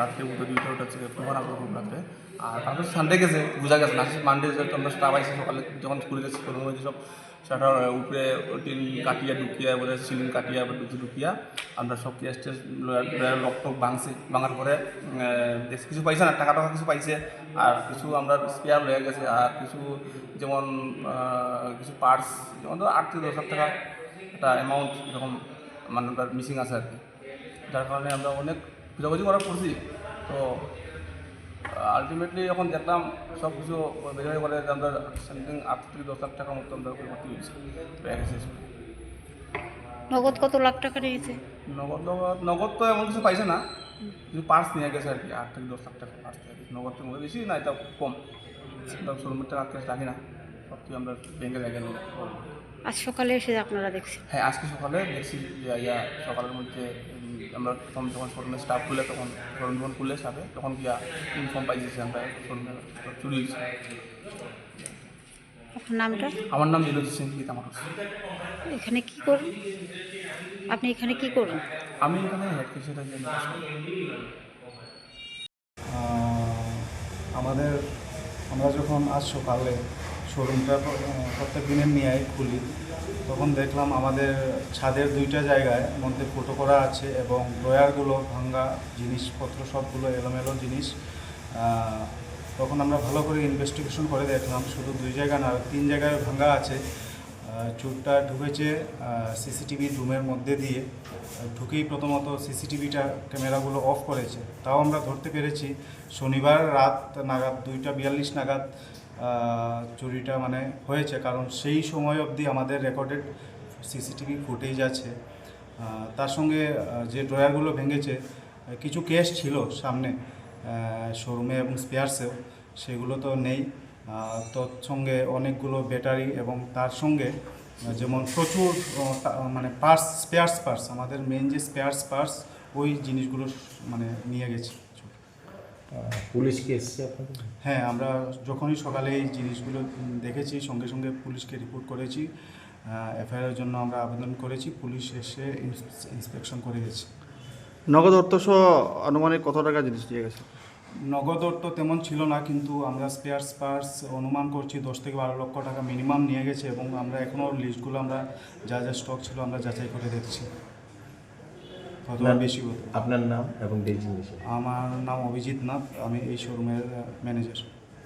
রাত্রে উঠে দুইটা ওটা থেকে প্রমাণ খুব রাত্রে। আর তারপর সানডে গেছে, বোঝা গেছে না। মানডে যেহেতু আমরা স্টাফ আইসি সকালে যখন স্কুলে গেছি কোনো সব শাটার উপরে টিন কাটিয়া ঢুকিয়া, বলে সিলিং কাটিয়া ঢুকি ঢুকিয়া, আমরা সব কেস টেস লক টক ভাঙছি। ভাঙার পরে কিছু পাইছে না টাকা টাকা কিছু পাইছে। আর কিছু আমরা স্পেয়ার হয়ে গেছে। আর কিছু যেমন কিছু পার্টস যেমন ধরো আট থেকে দশ হাজার টাকা একটা অ্যামাউন্ট এরকম মানে মিসিং আছে আর কি। যার কারণে আমরা অনেক খোঁজাখুঁজি করার করছি তো আলটিমেটলি যখন দেখলাম সব কিছু বেরিয়ে বলে যে আমরা সামথিং আট থেকে দশ লাখ টাকার মতো আমরা ভর্তি হয়েছি। গেছি নগদ কত লাখ টাকা নিয়েছে? নগদ নগদ নগদ তো এমন কিছু পাইছে না। কিন্তু পার্স নিয়ে গেছে আর কি আট থেকে দশ লাখ টাকা পার্স থেকে নগদ থেকে বেশি না এটা কম। এটা শোরুমের টাকা রাখি না। সব কিছু আমরা রেখে নেব আজ সকালে এসে আপনারা দেখছেন। হ্যাঁ আজকে সকালে দেখছি যে ইয়া সকালের মধ্যে আমরা প্রথম যখন শোরুমের স্টাফ খুলে তখন শোরুম যখন খুলে সাথে তখন গিয়া ইনফর্ম পাইছি যে আমরা শোরুমে চুরি আপনার নামটা? আমার নাম নীরজ সিং গীতা আমার এখানে কি করেন? আপনি এখানে কি করেন? আমি এখানে হেড আহ, আমাদের আমরা যখন আজ সকালে শোরুমটা প্রত্যেক দিনের নিয়ে খুলি। তখন দেখলাম আমাদের ছাদের দুইটা জায়গায় মধ্যে ফুটো করা আছে এবং ড্রয়ারগুলো ভাঙ্গা জিনিসপত্র, সবগুলো এলোমেলো জিনিস। তখন আমরা ভালো করে ইনভেস্টিগেশন করে দেখলাম, শুধু দুই জায়গা না, তিন জায়গায় ভাঙ্গা আছে। চোরটা ঢুকেছে সিসিটিভি রুমের মধ্যে দিয়ে। ঢুকেই প্রথমত সিসিটিভিটা ক্যামেরাগুলো অফ করেছে। তাও আমরা ধরতে পেরেছি, শনিবার রাত নাগাদ, দুইটা বিয়াল্লিশ নাগাদ চুরিটা মানে হয়েছে। কারণ সেই সময় অবধি আমাদের রেকর্ডেড সিসিটিভি ফুটেজ আছে। তার সঙ্গে যে ড্রয়ারগুলো ভেঙেছে কিছু কেস ছিল সামনে শোরুমে এবং স্পেয়ার্সেও সেগুলো তো নেই। তৎসঙ্গে অনেকগুলো ব্যাটারি এবং তার সঙ্গে যেমন প্রচুর মানে পার্স স্পেয়ার্স পার্স আমাদের মেন যে স্পেয়ার্স পার্স ওই জিনিসগুলো মানে নিয়ে গেছে। পুলিশ কি এসছে আপনাদের? হ্যাঁ আমরা যখনই সকালে এই জিনিসগুলো দেখেছি সঙ্গে সঙ্গে পুলিশকে রিপোর্ট করেছি এফআইআরের জন্য আমরা আবেদন করেছি পুলিশ এসে ইন্সপেকশন করে গেছে নগদ অর্থ সহ আনুমানিক কত টাকা জিনিস দিয়ে গেছে? নগদ অর্থ তেমন ছিল না কিন্তু আমরা স্পেয়ার স্পার্স অনুমান করছি দশ থেকে বারো লক্ষ টাকা মিনিমাম নিয়ে গেছে এবং আমরা এখনও লিস্টগুলো আমরা যা যা স্টক ছিল আমরা যাচাই করে দেখছি। কতটা বেশি হতো আপনার নাম এবং ডেজিগনেশন আমার নাম অভিজিৎ নাথ আমি এই শোরুমের ম্যানেজার